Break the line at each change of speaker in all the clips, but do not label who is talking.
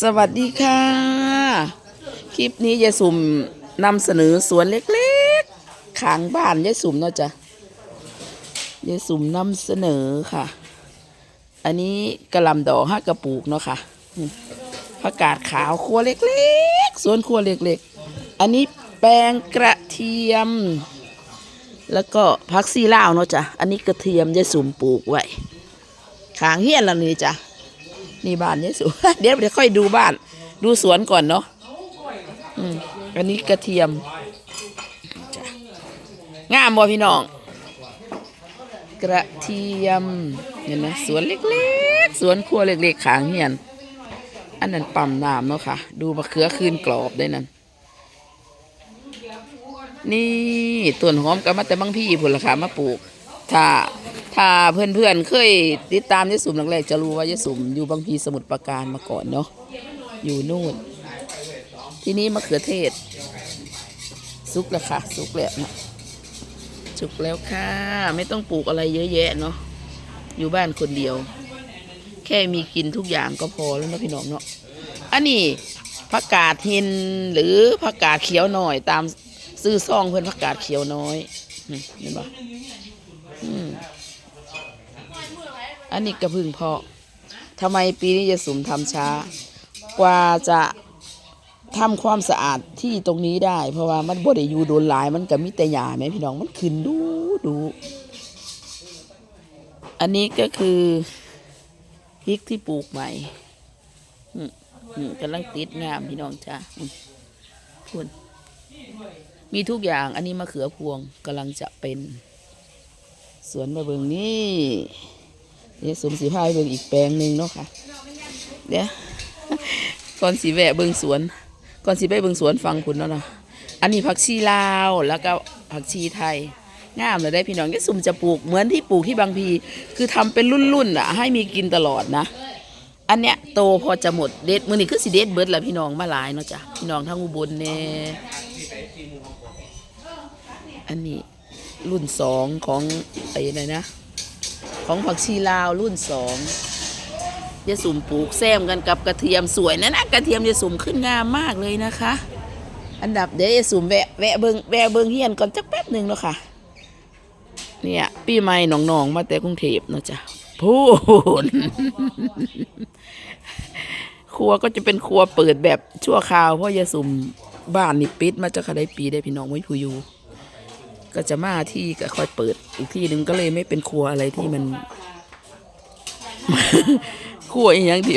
สวัสดีค่ะ คลิปนี้ยายสุ่มนำเสนอสวนเล็กๆขางบ้านยายสุ่มเนาะจ้ะยายสุ่มนำเสนอค่ะ อันนี้กระลำดอกห้ากระปุกเนาะค่ะผักกาดขาวครัวเล็กๆสวนครัวเล็กๆ อันนี้แปลงกระเทียม แล้วก็พักซีล่าวเนาะจ้ะอันนี้กระเทียมยายสุ่มปลูกไว้ขางเฮียนล้วนี่จ้ะ นี่บ้านยายสุเดี๋ยวเดี๋ยวค่อยดูบ้าน ดูสวนก่อนเนาะอืมอันนี้กระเทียมงามบ่พี่น้อง กระเทียมเห็นไหมสวนเล็กๆ สวนครัวเล็กๆขางเฮียน อันนั้นปั๊มน้ำเนาะค่ะ ดูมะเขือคืนกรอบได้นั่นนี่ต้นหอมก็มาแต่บางพี่ผลละค่ะมาปลูก ถ้า ถ้าเพื่อนๆเคยติดตามยายสุมแรกๆจะรู้ว่ายายสุมอยู่บางพีสมุทรปราการมาก่อนเนาะอยู่นู่น ที่นี้มะเขือเทศ สุกแล้วค่ะ สุกแล้วนะสุกแล้วค่ะ ไม่ต้องปลูกอะไรเยอะแยะเนาะอยู่บ้านคนเดียว แค่มีกินทุกอย่างก็พอแล้วนะพี่น้องเนาะอันนี้ผักกาดหินหรือผักกาดเขียวหน่อยตามซื้อซองเพื่อนผักกาดเขียวน้อยเห็นปะอืม อันนี้กระพึ่งเพาะทำไมปีนี้จะสุ่มทำช้า กว่าจะทำความสะอาดที่ตรงนี้ได้ เพราะว่ามันบ่ได้อยู่โดนหลายมันก็มีแต่หญ้าแม่พี่น้องมันขึ้นดูดูอันนี้ก็คือพริกที่ปลูกใหม่อืมกำลังติดงามพี่น้องจ้าคุณมีทุกอย่างอันนี้มะเขือพวงกำลังจะเป็น สวนมาเบิงนี่ เดี๋ยวสมสีพาไปเบิงอีกแปลงหนึ่งเนาะค่ะเดี๋ยวก่อนสีแวะเบิงสวน ก่อนสีไปเบิงสวนฟังคุณเนาะนะอันนี้ผักชีลาวแล้วก็ผักชีไทยงามเลยได้พี่น้องก็สุ่มจะปลูกเหมือนที่ปลูกที่บางพี คือทำเป็นรุ่นๆอะ ให้มีกินตลอดนะ อันเนี้ยโตพอจะหมดเด็ดมือนี่คือสิเด็ดเบิดแล้วพี่น้องมาหลายเนาะจ้ะพี่น้องทั้งอุบลเนี่ยอันนี้รุ่นสองของไอ้ไหนนะ ของผักชีลาวรุ่นสองยายสุ่มปลูกแซมกันกับกระเทียมสวยนะนะกระเทียมยายสุ่มขึ้นงามมากเลยนะคะ อันดับเดี๋ยวยายสุ่มแวะแวะเบิงแวะเบิงเฮียนก่อนจักแป๊บหนึ่งเนาะค่ะเนี่ยปีใหม่หนองๆมาแต่กรุงเทพเนาะจ้ะพูนครัวก็จะเป็นครัวเปิดแบบชั่วคราวเพราะยายสุ่มบ้านนี่ปิดมาจะคได้ปีได้พี่น้องไม่ผู้อยู่ ก็จะมาที่ก็ค่อยเปิด อีกที่หนึ่งก็เลยไม่เป็นครัวอะไรที่มัน ครัวอีกอย่างที่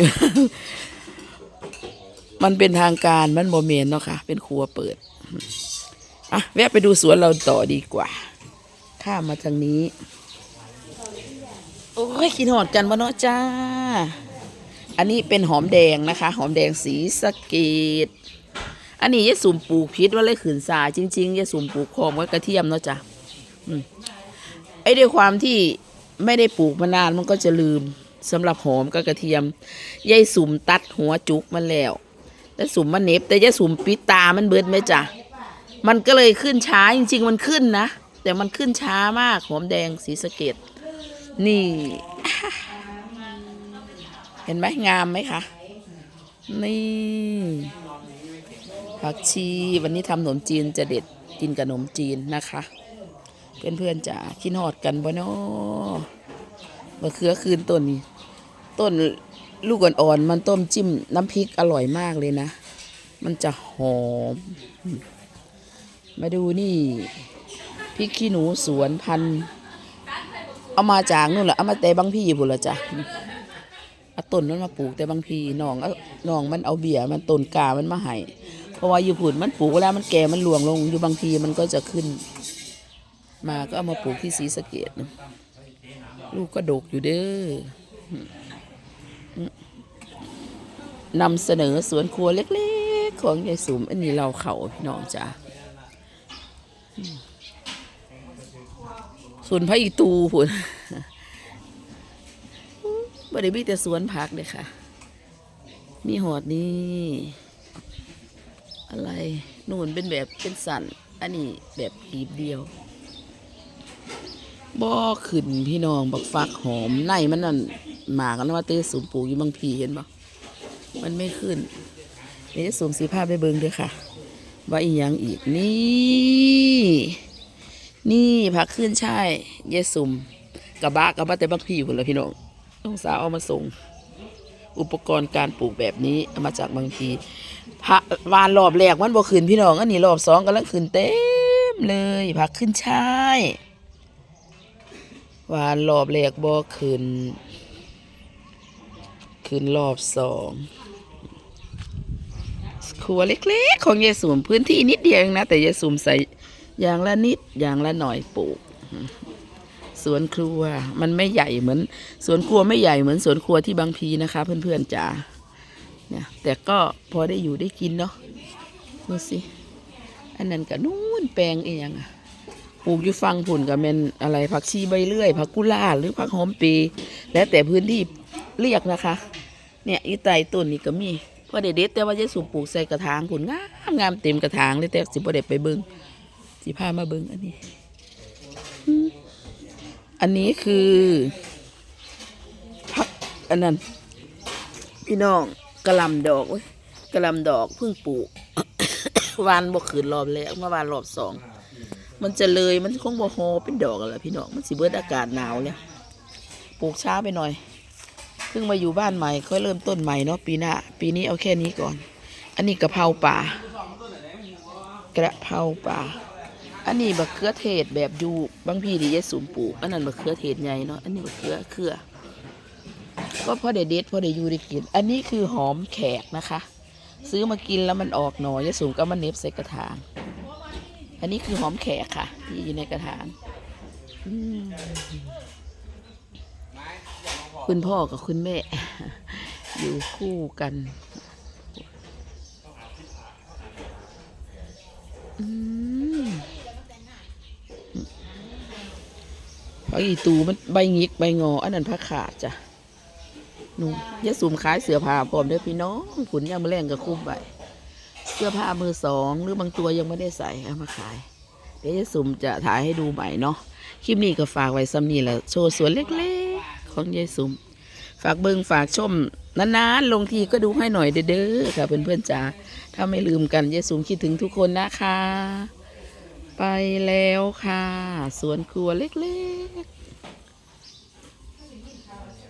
มันเป็นทางการมันโมเมนเนาะค่ะ เป็นครัวเปิดอะแวะไปดูสวนเราต่อดีกว่า ข้ามมาทางนี้ โอ้ยกินหอดกันวะเนาะจ้า อันนี้เป็นหอมแดงนะคะ หอมแดงสีสะเกด อันนี้ยายสุ่มปลูกพิษว่าเลยขืนสาจริงๆยายสุ่มปลูกพร้อมกับกระเทียมเนาะจ้ะไอ้ด้วยความที่ไม่ได้ปลูกมานานมันก็จะลืมสำหรับหอมกับกระเทียมยายสุ่มตัดหัวจุกมันแล้วแต่สุ่มมันเหน็บ แต่ยายสุ่มปิดตามันเบิดไหมจ้ะมันก็เลยขึ้นช้าจริง ๆ มันขึ้นนะแต่มันขึ้นช้ามากหอมแดงสีสะเกดนี่ เห็นไหมงามไหมคะ นี่ ผักชีวันนี้ทำขนมจีนจะเด็ดกินกับขนมจีนนะคะ เพื่อนๆจะคิดหอดกันบ่เนาะมะเขือคืนต้นนี้ต้นลูกอ่อนๆมันต้มจิ้มน้ำพริกอร่อยมากเลยนะ มันจะหอม มาดูนี่พริกขี้หนูสวนพัน เอามาจากนู่นแหละเอามาแต่บางพี่บุนละจ้ะเอาต้นมันมาปลูกแต่บางทีน้องเอาน้องมันเอาเบี้ยมันต้นกามันมาให้ เพราะว่าอยู่ผุนมันปลูกเวลามันแก่มันหลวงลงอยู่บางทีมันก็จะขึ้น มาก็เอามาปลูกที่ศรีสะเกดลูกก็ดกอยู่เด้อนำเสนอสวนครัวเล็กๆ ของยายสุมอันนี้เราเขาพี่น้องจ้าสวนพระอีตูผุนบ่ได้มีแต่สวนผักเลยค่ะ มีหอดนี่ อะไรนู่นเป็นแบบเป็นสันอันนี้แบบกีบเดียวบ่ขึ้นพี่น้องบักฟักหอมในมันนั่นหมากันว่าเตะสุมปลูกอยู่บางพีเห็นบ่มันไม่ขึ้นเดี๋ยวสุ่มสีผ้าไปเบิงด้วยค่ะ ว่าอีกย่างอีกนี่ นี่ผักขึ้นช่ายเยสุ่มกระบะกระบะแต่บางพี่คนละพี่น้องน้องสาวเอามาส่ง อุปกรณ์การปลูกแบบนี้เอามาจากบางพีผักวานรอบแรกมันบ่ขึ้นพี่น้องอันนี้รอบสองกำลังขึ้นเต็มเลยผักขึ้นช่ายวานรอบแรกบ่ขึ้นขึ้นรอบสองครัวเล็กๆ ของยายสุมพื้นที่นิดเดียวเองนะ แต่ยายสุมใส่อย่างละนิดอย่างละหน่อยปลูก สวนครัวมันไม่ใหญ่เหมือน สวนครัวไม่ใหญ่เหมือนสวนครัวที่บางพีนะคะ เพื่อนๆจ๋าเนี่ยแต่ก็พอได้อยู่ได้กินเนาะดูสิอันนั้นก็นู่นแปลงเองอะปลูกอยู่ฟังผุ่นกับเป็นอะไรผักชีใบเลื่อยผักกุหลาบหรือผักหอมปี แล้วแต่พื้นที่เรียกนะคะ เนี่ยอีไตต้นนี่ก็มีพอเด็ดแต่ว่าจะสูบปลูกใส่กระถางผุนงามงามเต็มกระถางเลยแต่สิบ่ได้ไปเบิงสิพามาเบิงอันนี้ อันนี้คือพักอันนั้น พี่น้องกระลำดอกกระลำดอกเพิ่งปลูกวานบ่ขืนรอบแรกเมื่อวานรอบสองมันจะเลยมันคงบ่โฮเป็นดอกอะไรพี่น้องมันสิเบิดอากาศหนาวเนี่ยปลูกช้าไปหน่อยเพิ่งมาอยู่บ้านใหม่ค่อยเริ่มต้นใหม่เนาะปีหน้าปีนี้เอาแค่นี้ก่อน อันนี้กะเพราป่ากระเพราป่า อันนี้บักเขือเทศแบบยูบางพี่ดียายสูมปลูกอันนั้นบักเขือเทศใหญ่เนาะอันนี้บักเขือเครือก็พอได้เด็ดพอได้อยูได้กิน อันนี้คือหอมแขกนะคะ ซื้อมากินแล้วมันออกหน่อยยายสูมก็มาเน็บใส่กระถาง อันนี้คือหอมแขกค่ะ ที่อยู่ในกระถางคุณพ่อกับคุณแม่ อยู่คู่กันอืม ผักอีตูมันใบงิกใบงอ อันนั้นผักขาดจ้ะนู่นยะสุมขายเสื้อผ้าพร้อมเด้อพี่น้องผุนยามมอแรงกับคุ้มใบเสื้อผ้ามือสองหรือบางตัวยังไม่ได้ใส่เอามาขาย เดี๋ยวยะสุมจะถ่ายให้ดูใหม่เนาะคลิปนี้ก็ฝากไว้ซ้ำนี่แหละโชว์สวนเล็กๆ ของยายสุมฝากเบิงฝากชมนานๆลงทีก็ดูให้หน่อยเด้อค่ะเพื่อนๆจ๋าถ้าไม่ลืมกันยายสุมคิดถึงทุกคนนะคะ ไปแล้วค่ะ สวนครัวเล็ก